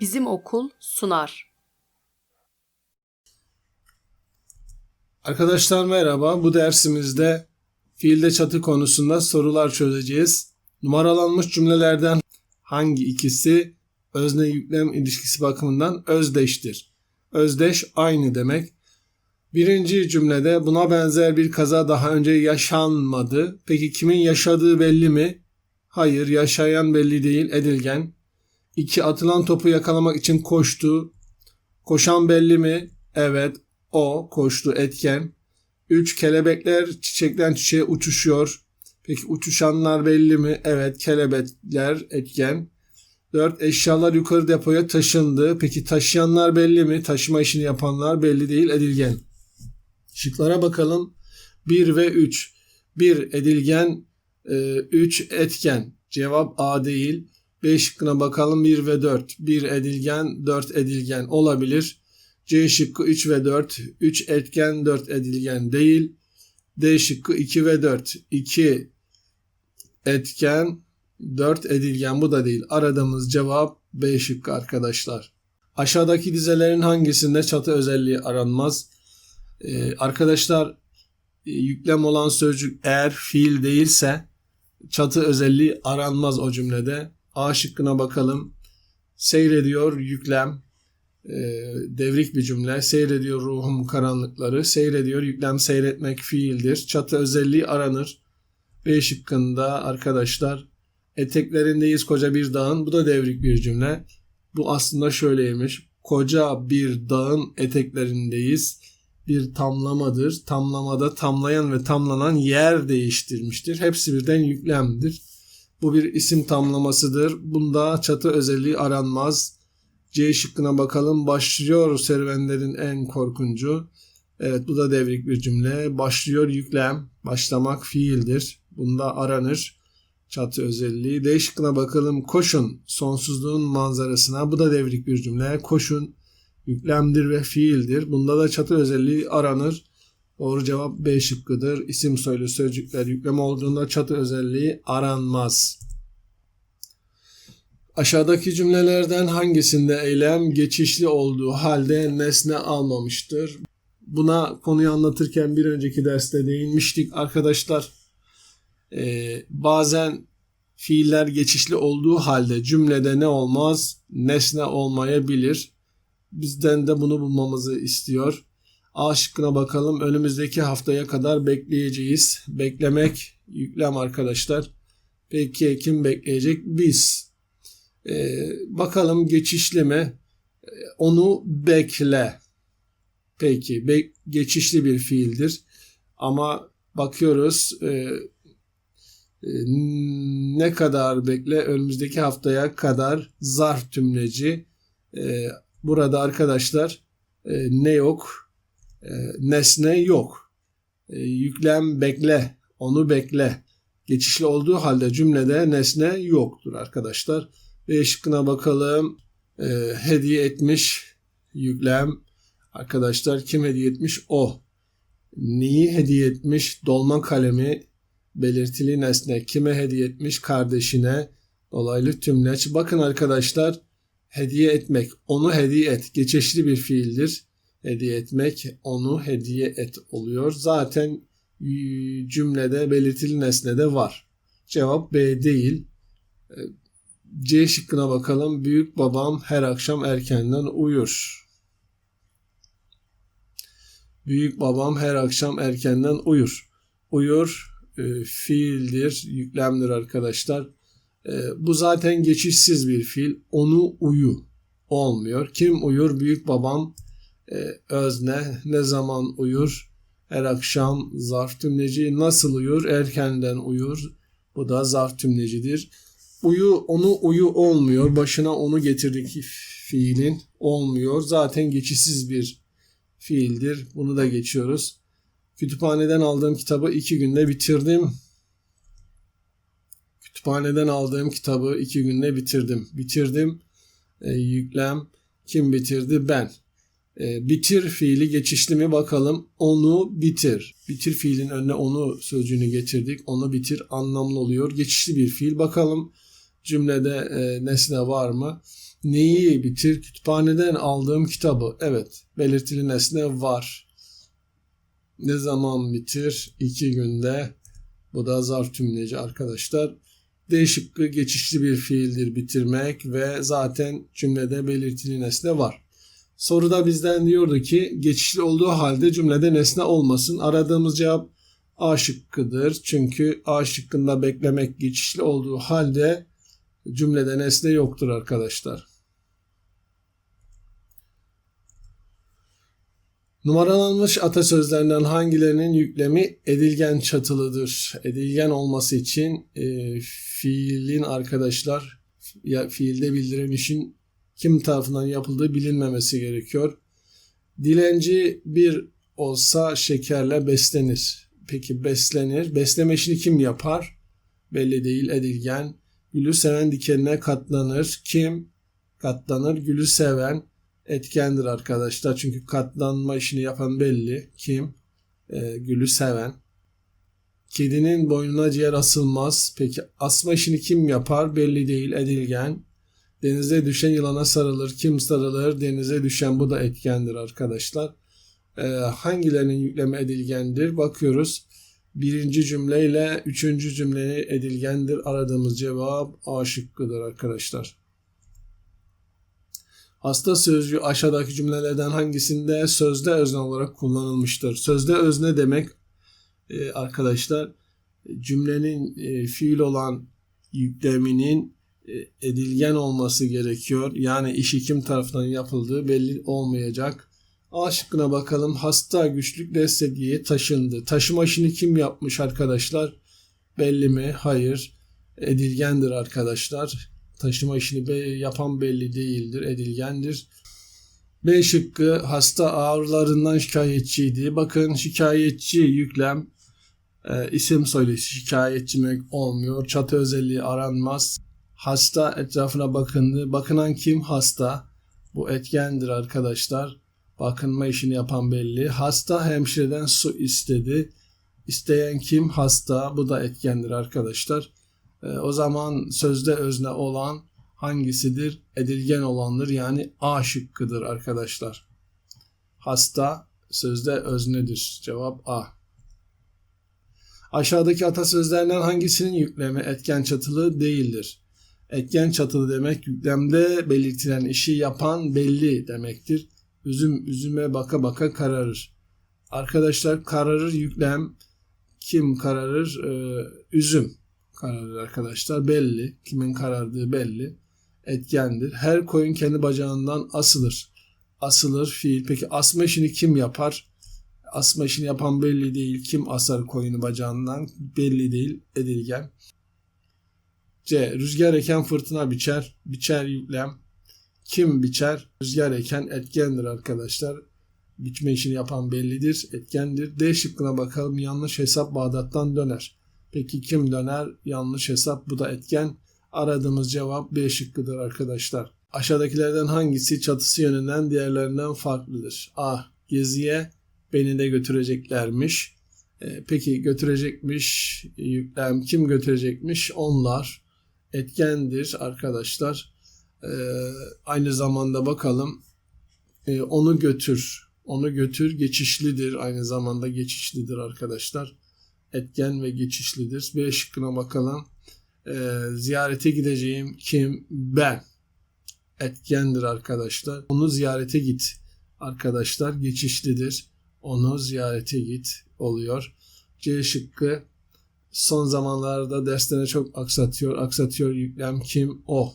Bizim okul sunar. Arkadaşlar merhaba. Bu dersimizde fiilde çatı konusunda sorular çözeceğiz. Numaralanmış cümlelerden hangi ikisi özne yüklem ilişkisi bakımından özdeştir? Özdeş aynı demek. Birinci cümlede buna benzer bir kaza daha önce yaşanmadı. Peki kimin yaşadığı belli mi? Hayır, yaşayan belli değil, edilgen. İki atılan topu yakalamak için koştu. Koşan belli mi? Evet, o koştu etken. 3 kelebekler çiçekten çiçeğe uçuşuyor. Peki uçuşanlar belli mi? Evet kelebekler etken. 4 eşyalar yukarı depoya taşındı. Peki taşıyanlar belli mi? Taşıma işini yapanlar belli değil edilgen. Şıklara bakalım. 1 ve 3. 1 edilgen, 3 etken. Cevap A değil. B şıkkına bakalım 1 ve 4. 1 edilgen, 4 edilgen olabilir. C şıkkı 3 ve 4. 3 etken 4 edilgen değil. D şıkkı 2 ve 4. 2 etken 4 edilgen bu da değil. Aradığımız cevap B şıkkı arkadaşlar. Aşağıdaki dizelerin hangisinde çatı özelliği aranmaz? Ee, arkadaşlar e, yüklem olan sözcük eğer fiil değilse çatı özelliği aranmaz o cümlede. A şıkkına bakalım. Seyrediyor yüklem e, devrik bir cümle. Seyrediyor ruhum karanlıkları. Seyrediyor yüklem seyretmek fiildir. Çatı özelliği aranır. B şıkkında arkadaşlar eteklerindeyiz koca bir dağın. Bu da devrik bir cümle. Bu aslında şöyleymiş. Koca bir dağın eteklerindeyiz. Bir tamlamadır. Tamlamada tamlayan ve tamlanan yer değiştirmiştir. Hepsi birden yüklemdir. Bu bir isim tamlamasıdır. Bunda çatı özelliği aranmaz. C şıkkına bakalım. Başlıyor serüvenlerin en korkuncu. Evet bu da devrik bir cümle. Başlıyor yüklem. Başlamak fiildir. Bunda aranır. Çatı özelliği. D şıkkına bakalım. Koşun sonsuzluğun manzarasına. Bu da devrik bir cümle. Koşun yüklemdir ve fiildir. Bunda da çatı özelliği aranır. Doğru cevap B şıkkıdır. İsim soylu sözcükler yüklem olduğunda çatı özelliği aranmaz. Aşağıdaki cümlelerden hangisinde eylem geçişli olduğu halde nesne almamıştır? Buna konuyu anlatırken bir önceki derste değinmiştik arkadaşlar. Ee, bazen fiiller geçişli olduğu halde cümlede ne olmaz? Nesne olmayabilir. Bizden de bunu bulmamızı istiyor. A şıkkına bakalım. Önümüzdeki haftaya kadar bekleyeceğiz. Beklemek yüklem arkadaşlar. Peki kim bekleyecek? Biz. Ee, bakalım geçişli mi? Ee, onu bekle. Peki be- geçişli bir fiildir. Ama bakıyoruz e, e, ne kadar bekle önümüzdeki haftaya kadar zarf tümleci. E, burada arkadaşlar e, ne yok? E, nesne yok. E, yüklem bekle. Onu bekle. Geçişli olduğu halde cümlede nesne yoktur arkadaşlar. B şıkkına bakalım. E, hediye etmiş yüklem. Arkadaşlar kim hediye etmiş? O. Neyi hediye etmiş? Dolma kalemi belirtili nesne. Kime hediye etmiş? Kardeşine. Dolaylı tümleç. Bakın arkadaşlar hediye etmek. Onu hediye et. Geçişli bir fiildir. Hediye etmek. Onu hediye et oluyor. Zaten cümlede belirtili nesne de var. Cevap B değil. C şıkkına bakalım. Büyük babam her akşam erkenden uyur. Büyük babam her akşam erkenden uyur. Uyur e, fiildir, yüklemdir arkadaşlar. E, bu zaten geçişsiz bir fiil. Onu uyu olmuyor. Kim uyur? Büyük babam e, özne. Ne zaman uyur? Her akşam zarf tümleci. Nasıl uyur? Erkenden uyur. Bu da zarf tümlecidir. Uyu onu uyu olmuyor. Başına onu getirdik fiilin olmuyor. Zaten geçişsiz bir fiildir. Bunu da geçiyoruz. Kütüphaneden aldığım kitabı iki günde bitirdim. Kütüphaneden aldığım kitabı iki günde bitirdim. Bitirdim. E, yüklem. Kim bitirdi? Ben. E, bitir fiili geçişli mi bakalım. Onu bitir. Bitir fiilin önüne onu sözcüğünü getirdik. Onu bitir anlamlı oluyor. Geçişli bir fiil. Bakalım cümlede e, nesne var mı? Neyi bitir? Kütüphaneden aldığım kitabı. Evet. Belirtili nesne var. Ne zaman bitir? İki günde. Bu da zarf tümleci arkadaşlar. D şıkkı geçişli bir fiildir bitirmek ve zaten cümlede belirtili nesne var. Soruda bizden diyordu ki geçişli olduğu halde cümlede nesne olmasın. Aradığımız cevap A şıkkıdır. Çünkü A şıkkında beklemek geçişli olduğu halde cümlede nesne yoktur arkadaşlar. Numaralanmış atasözlerinden hangilerinin yüklemi edilgen çatılıdır? Edilgen olması için e, fiilin arkadaşlar ya fiilde bildiren işin kim tarafından yapıldığı bilinmemesi gerekiyor. Dilenci bir olsa şekerle beslenir. Peki beslenir. Besleme işini kim yapar? Belli değil edilgen. Gülü seven dikenine katlanır. Kim? Katlanır. Gülü seven etkendir arkadaşlar. Çünkü katlanma işini yapan belli. Kim? Ee, gülü seven. Kedinin boynuna ciğer asılmaz. Peki asma işini kim yapar? Belli değil. Edilgen. Denize düşen yılana sarılır. Kim sarılır? Denize düşen bu da etkendir arkadaşlar. Ee, hangilerinin yükleme edilgendir? Bakıyoruz. Birinci cümleyle üçüncü cümleyi edilgendir. Aradığımız cevap A şıkkıdır arkadaşlar. Hasta sözcüğü aşağıdaki cümlelerden hangisinde sözde özne olarak kullanılmıştır? Sözde özne demek e, arkadaşlar cümlenin e, fiil olan yükleminin edilgen olması gerekiyor. Yani işi kim tarafından yapıldığı belli olmayacak. A şıkkına bakalım. Hasta güçlükle sedyeyi taşındı. Taşıma işini kim yapmış arkadaşlar? Belli mi? Hayır. Edilgendir arkadaşlar. Taşıma işini yapan belli değildir. Edilgendir. B şıkkı hasta ağrılarından şikayetçiydi. Bakın şikayetçi yüklem e, isim söyleşi şikayetçi olmuyor. Çatı özelliği aranmaz. Hasta etrafına bakındı. Bakınan kim? Hasta. Bu etkendir arkadaşlar. Bakınma işini yapan belli. Hasta hemşireden su istedi. İsteyen kim? Hasta. Bu da etkendir arkadaşlar. E, o zaman sözde özne olan hangisidir? Edilgen olandır. Yani A şıkkıdır arkadaşlar. Hasta sözde öznedir. Cevap A. Aşağıdaki atasözlerinden hangisinin yüklemi etken çatılı değildir? Etken çatılı demek yüklemde belirtilen işi yapan belli demektir. Üzüm üzüme baka baka kararır. Arkadaşlar kararır yüklem kim kararır? Ee, üzüm kararır arkadaşlar. Belli. Kimin karardığı belli. Etkendir. Her koyun kendi bacağından asılır. Asılır fiil. Peki asma işini kim yapar? Asma işini yapan belli değil. Kim asar koyunu bacağından? Belli değil. Edilgen. C. Rüzgar eken fırtına biçer. Biçer yüklem. Kim biçer? Rüzgar eken etkendir arkadaşlar. Biçme işini yapan bellidir, etkendir. D şıkkına bakalım. Yanlış hesap Bağdat'tan döner. Peki kim döner? Yanlış hesap. Bu da etken. Aradığımız cevap B şıkkıdır arkadaşlar. Aşağıdakilerden hangisi çatısı yönünden diğerlerinden farklıdır? A. Geziye beni de götüreceklermiş. E, peki götürecekmiş yüklem kim götürecekmiş? Onlar etkendir arkadaşlar. E, aynı zamanda bakalım e, onu götür. Onu götür geçişlidir. Aynı zamanda geçişlidir arkadaşlar. Etken ve geçişlidir. B şıkkına bakalım. E, ziyarete gideceğim kim? Ben. Etkendir arkadaşlar. Onu ziyarete git. Arkadaşlar geçişlidir. Onu ziyarete git oluyor. C şıkkı son zamanlarda derslerine çok aksatıyor. Aksatıyor yüklem kim? O.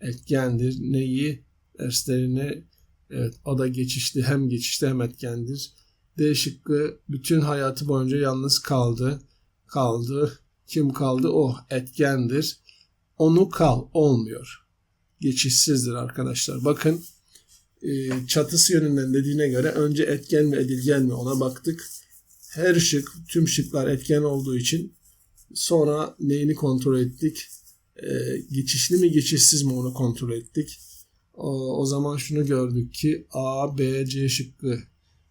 Etkendir. Neyi? Derslerini evet o da geçişli. Hem geçişli hem etkendir. D şıkkı bütün hayatı boyunca yalnız kaldı. Kaldı. Kim kaldı? O. Etkendir. Onu kal. Olmuyor. Geçişsizdir arkadaşlar. Bakın e, çatısı yönünden dediğine göre önce etken mi edilgen mi ona baktık. Her şık, tüm şıklar etken olduğu için sonra neyini kontrol ettik? E, geçişli mi geçişsiz mi onu kontrol ettik. O, o zaman şunu gördük ki A, B, C şıkkı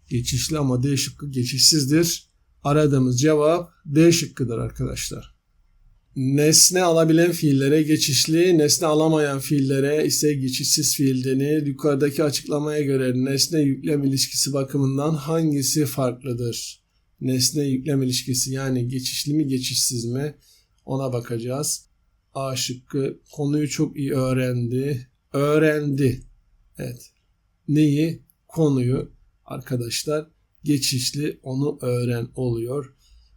geçişli ama D şıkkı geçişsizdir. Aradığımız cevap D şıkkıdır arkadaşlar. Nesne alabilen fiillere geçişli, nesne alamayan fiillere ise geçişsiz fiil denir. Yukarıdaki açıklamaya göre nesne yüklem ilişkisi bakımından hangisi farklıdır? Nesne yüklem ilişkisi yani geçişli mi geçişsiz mi? Ona bakacağız. A şıkkı konuyu çok iyi öğrendi. Öğrendi. Evet. Neyi? Konuyu arkadaşlar geçişli onu öğren oluyor.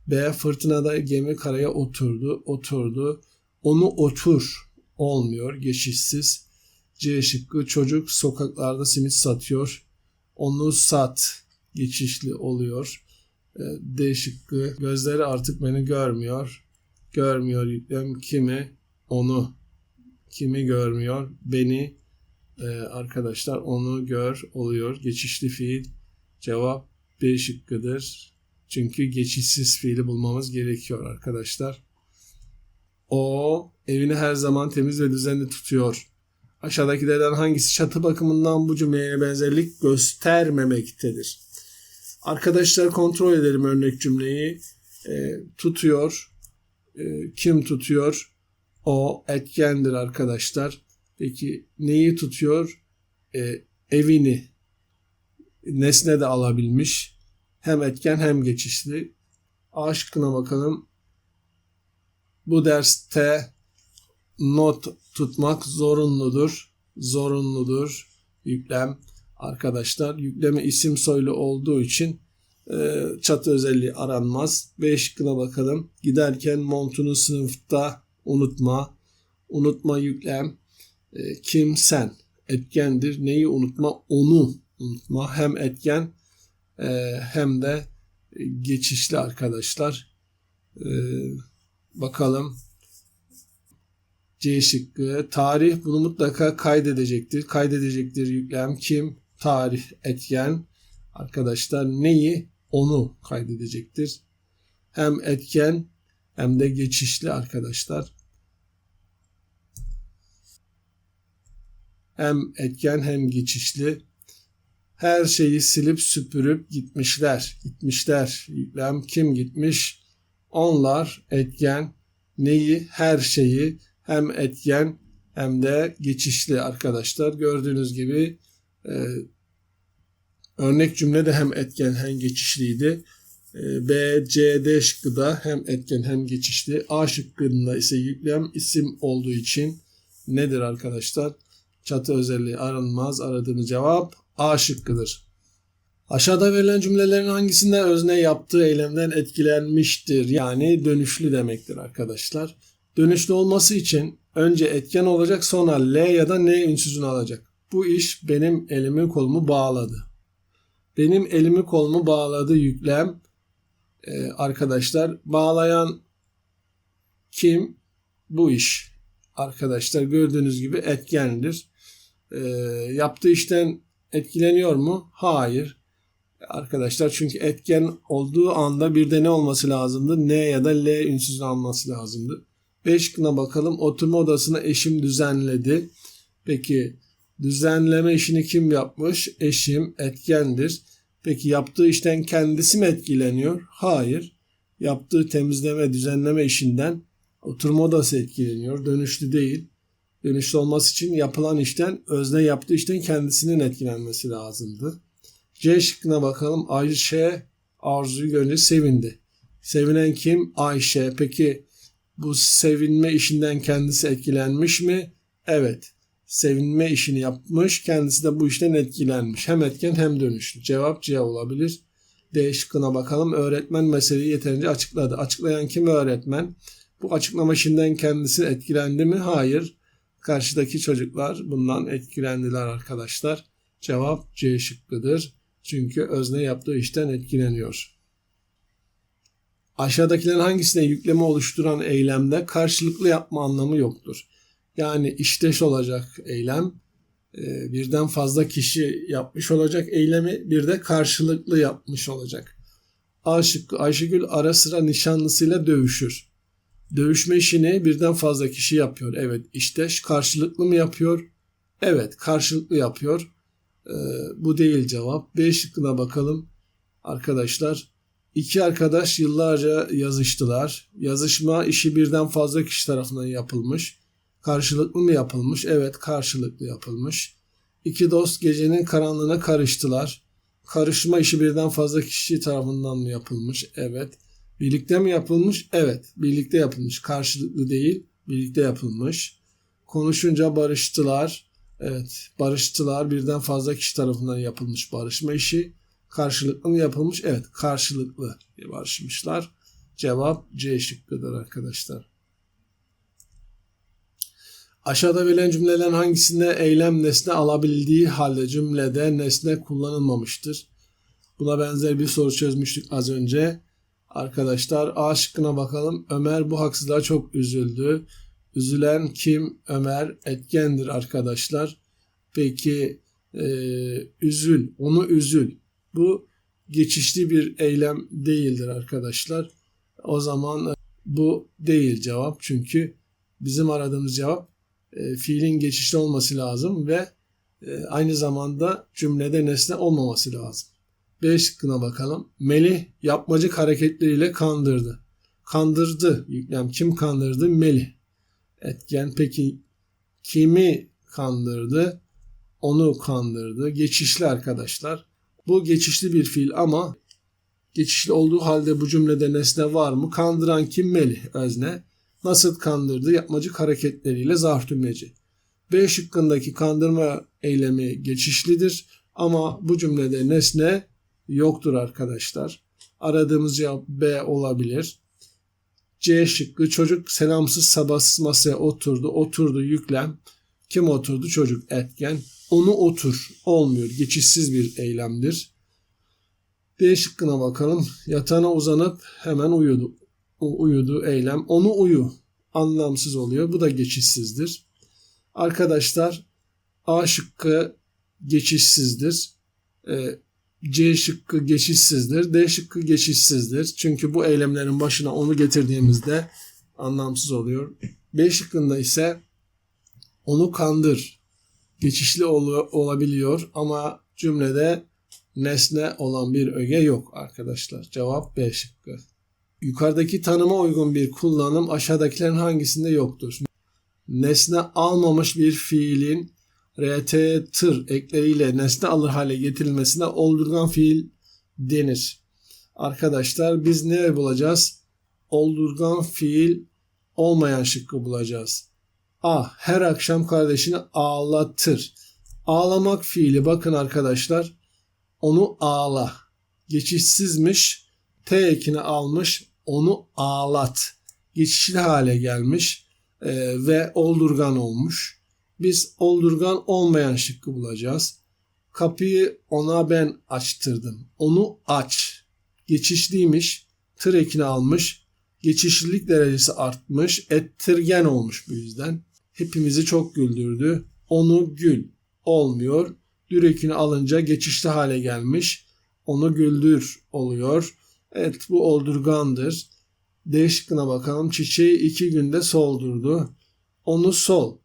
B fırtınada gemi karaya oturdu, oturdu. Onu otur olmuyor, geçişsiz. C şıkkı çocuk sokaklarda simit satıyor. Onu sat, geçişli oluyor. E, D şıkkı gözleri artık beni görmüyor. Görmüyor yüklem kimi? Onu. Kimi görmüyor? Beni. E, arkadaşlar onu gör oluyor. Geçişli fiil. Cevap B şıkkıdır. Çünkü geçişsiz fiili bulmamız gerekiyor arkadaşlar. O evini her zaman temiz ve düzenli tutuyor. Aşağıdakilerden hangisi çatı bakımından bu cümleye benzerlik göstermemektedir? Arkadaşlar kontrol edelim örnek cümleyi. E, tutuyor. E, kim tutuyor? O etkendir arkadaşlar. Peki neyi tutuyor? E, evini. Nesne de alabilmiş. Hem etken hem geçişli. A şıkkına bakalım. Bu derste not tutmak zorunludur. Zorunludur. Yüklem arkadaşlar. Yükleme isim soylu olduğu için e, çatı özelliği aranmaz. B şıkkına bakalım. Giderken montunu sınıfta unutma. Unutma yüklem. E, kim sen? Etkendir. Neyi unutma? Onu unutma. Hem etken e, hem de geçişli arkadaşlar. E, bakalım. C şıkkı. Tarih bunu mutlaka kaydedecektir. Kaydedecektir yüklem. Kim? Tarih etken. Arkadaşlar neyi? Onu kaydedecektir. Hem etken hem de geçişli arkadaşlar. Hem etken hem geçişli. Her şeyi silip süpürüp gitmişler. Gitmişler. Yüklem kim gitmiş? Onlar etken neyi? Her şeyi hem etken hem de geçişli arkadaşlar. Gördüğünüz gibi e, örnek cümle de hem etken hem geçişliydi. E, B, C, D şıkkı da hem etken hem geçişli. A şıkkında ise yüklem isim olduğu için nedir arkadaşlar? Çatı özelliği aranmaz. Aradığımız cevap A şıkkıdır. Aşağıda verilen cümlelerin hangisinde özne yaptığı eylemden etkilenmiştir? Yani dönüşlü demektir arkadaşlar. Dönüşlü olması için önce etken olacak sonra L ya da N ünsüzünü alacak. Bu iş benim elimi kolumu bağladı. Benim elimi kolumu bağladı yüklem ee, arkadaşlar. Bağlayan kim? Bu iş. Arkadaşlar gördüğünüz gibi etkendir. Ee, yaptığı işten etkileniyor mu? Hayır. Arkadaşlar çünkü etken olduğu anda bir de ne olması lazımdı? N ya da L ünsüzünü alması lazımdı. B şıkkına bakalım. Oturma odasını eşim düzenledi. Peki düzenleme işini kim yapmış? Eşim etkendir. Peki yaptığı işten kendisi mi etkileniyor? Hayır. Yaptığı temizleme, düzenleme işinden oturma odası etkileniyor. Dönüşlü değil. Dönüşlü olması için yapılan işten, özne yaptığı işten kendisinin etkilenmesi lazımdı. C şıkkına bakalım. Ayşe arzuyu görünce sevindi. Sevinen kim? Ayşe. Peki bu sevinme işinden kendisi etkilenmiş mi? Evet. Sevinme işini yapmış. Kendisi de bu işten etkilenmiş. Hem etken hem dönüşlü. Cevap C olabilir. D şıkkına bakalım. Öğretmen meseleyi yeterince açıkladı. Açıklayan kim öğretmen? Bu açıklama işinden kendisi etkilendi mi? Hayır. Karşıdaki çocuklar bundan etkilendiler arkadaşlar. Cevap C şıkkıdır. Çünkü özne yaptığı işten etkileniyor. Aşağıdakilerin hangisine yükleme oluşturan eylemde karşılıklı yapma anlamı yoktur. Yani işteş olacak eylem, e, birden fazla kişi yapmış olacak eylemi, bir de karşılıklı yapmış olacak. A Ayşegül ara sıra nişanlısıyla dövüşür. Dövüşme işini birden fazla kişi yapıyor. Evet işteş karşılıklı mı yapıyor? Evet karşılıklı yapıyor. Ee, bu değil cevap. B şıkkına bakalım. Arkadaşlar İki arkadaş yıllarca yazıştılar. Yazışma işi birden fazla kişi tarafından yapılmış. Karşılıklı mı yapılmış? Evet, karşılıklı yapılmış. İki dost gecenin karanlığına karıştılar. Karışma işi birden fazla kişi tarafından mı yapılmış? Evet. Birlikte mi yapılmış? Evet, birlikte yapılmış. Karşılıklı değil, birlikte yapılmış. Konuşunca barıştılar. Evet, barıştılar. Birden fazla kişi tarafından yapılmış barışma işi. Karşılıklı mı yapılmış? Evet, karşılıklı barışmışlar. Cevap C şıkkıdır arkadaşlar. Aşağıda verilen cümlelerin hangisinde eylem nesne alabildiği halde cümlede nesne kullanılmamıştır? Buna benzer bir soru çözmüştük az önce. Arkadaşlar A şıkkına bakalım. Ömer bu haksızlığa çok üzüldü. Üzülen kim? Ömer etkendir arkadaşlar. Peki e, üzül, onu üzül. Bu geçişli bir eylem değildir arkadaşlar. O zaman e, bu değil cevap. Çünkü bizim aradığımız cevap e, fiilin geçişli olması lazım ve e, aynı zamanda cümlede nesne olmaması lazım. B şıkkına bakalım. Melih yapmacık hareketleriyle kandırdı. Kandırdı. Yüklem kim kandırdı? Melih. Etken peki kimi kandırdı? Onu kandırdı. Geçişli arkadaşlar. Bu geçişli bir fiil ama geçişli olduğu halde bu cümlede nesne var mı? Kandıran kim? Melih özne. Nasıl kandırdı? Yapmacık hareketleriyle zarf tümleci. B şıkkındaki kandırma eylemi geçişlidir ama bu cümlede nesne yoktur arkadaşlar. Aradığımız cevap B olabilir. C şıkkı çocuk selamsız sabahsız masaya oturdu. Oturdu yüklem. Kim oturdu? Çocuk etken. Onu otur olmuyor. Geçişsiz bir eylemdir. D şıkkına bakalım. Yatağına uzanıp hemen uyudu. O uyudu eylem. Onu uyu. Anlamsız oluyor. Bu da geçişsizdir. Arkadaşlar A şıkkı geçişsizdir. Ee, C şıkkı geçişsizdir. D şıkkı geçişsizdir. Çünkü bu eylemlerin başına onu getirdiğimizde anlamsız oluyor. B şıkkında ise onu kandır. Geçişli ol- olabiliyor ama cümlede nesne olan bir öge yok arkadaşlar. Cevap B şıkkı. Yukarıdaki tanıma uygun bir kullanım aşağıdakilerin hangisinde yoktur? Nesne almamış bir fiilin rt tır ekleriyle nesne alır hale getirilmesine oldurgan fiil denir. Arkadaşlar biz ne bulacağız? Oldurgan fiil olmayan şıkkı bulacağız. A. Her akşam kardeşini ağlatır. Ağlamak fiili bakın arkadaşlar. Onu ağla. Geçişsizmiş. T ekini almış. Onu ağlat. Geçişli hale gelmiş e, ve oldurgan olmuş. Biz oldurgan olmayan şıkkı bulacağız. Kapıyı ona ben açtırdım. Onu aç. Geçişliymiş. Tır ekini almış. Geçişlilik derecesi artmış. Ettirgen olmuş bu yüzden. Hepimizi çok güldürdü. Onu gül. Olmuyor. Dürekini alınca geçişli hale gelmiş. Onu güldür oluyor. Evet bu oldurgandır. D şıkkına bakalım. Çiçeği iki günde soldurdu. Onu sol.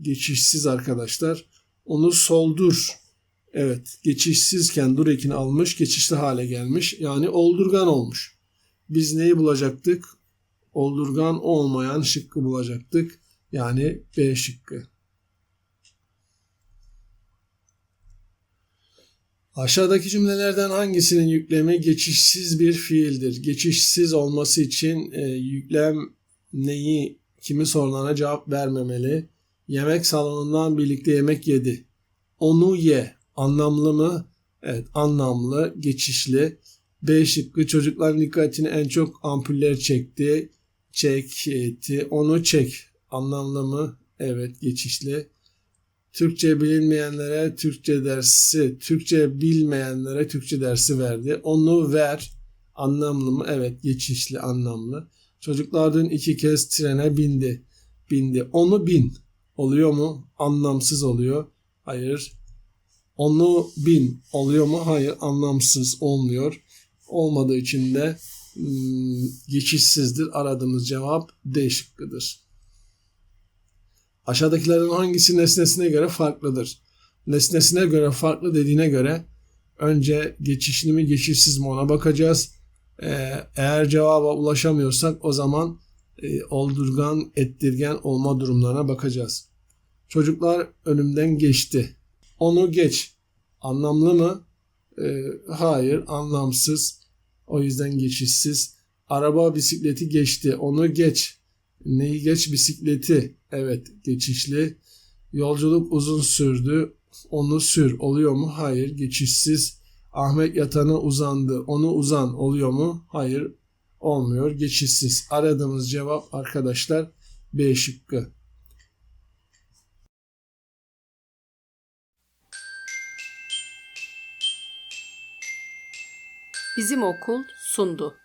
Geçişsiz arkadaşlar. Onu soldur. Evet geçişsizken dur ekini almış geçişli hale gelmiş. Yani oldurgan olmuş. Biz neyi bulacaktık? Oldurgan olmayan şıkkı bulacaktık. Yani B şıkkı. Aşağıdaki cümlelerden hangisinin yüklemi geçişsiz bir fiildir? Geçişsiz olması için e, yüklem neyi, kimi sorulana cevap vermemeli? Yemek salonundan birlikte yemek yedi. Onu ye. Anlamlı mı? Evet anlamlı, geçişli. B şıkkı çocukların dikkatini en çok ampuller çekti. Çekti. Onu çek. Anlamlı mı? Evet geçişli. Türkçe bilinmeyenlere Türkçe dersi, Türkçe bilmeyenlere Türkçe dersi verdi. Onu ver. Anlamlı mı? Evet geçişli anlamlı. Çocuklar dün iki kez trene bindi. Bindi. Onu bin. Oluyor mu? Anlamsız oluyor. Hayır. Onu bin. Oluyor mu? Hayır. Anlamsız olmuyor. Olmadığı için de hmm, geçişsizdir. Aradığımız cevap D şıkkıdır. Aşağıdakilerin hangisi nesnesine göre farklıdır? Nesnesine göre farklı dediğine göre önce geçişli mi geçişsiz mi ona bakacağız. Ee, eğer cevaba ulaşamıyorsak o zaman e, oldurgan, ettirgen olma durumlarına bakacağız. Çocuklar önümden geçti. Onu geç. Anlamlı mı? Ee, hayır, anlamsız. O yüzden geçişsiz. Araba bisikleti geçti. Onu geç. Neyi geç? Bisikleti. Evet, geçişli. Yolculuk uzun sürdü. Onu sür. Oluyor mu? Hayır, geçişsiz. Ahmet yatağına uzandı. Onu uzan. Oluyor mu? Hayır, olmuyor. Geçişsiz. Aradığımız cevap arkadaşlar B şıkkı. Bizim okul sundu.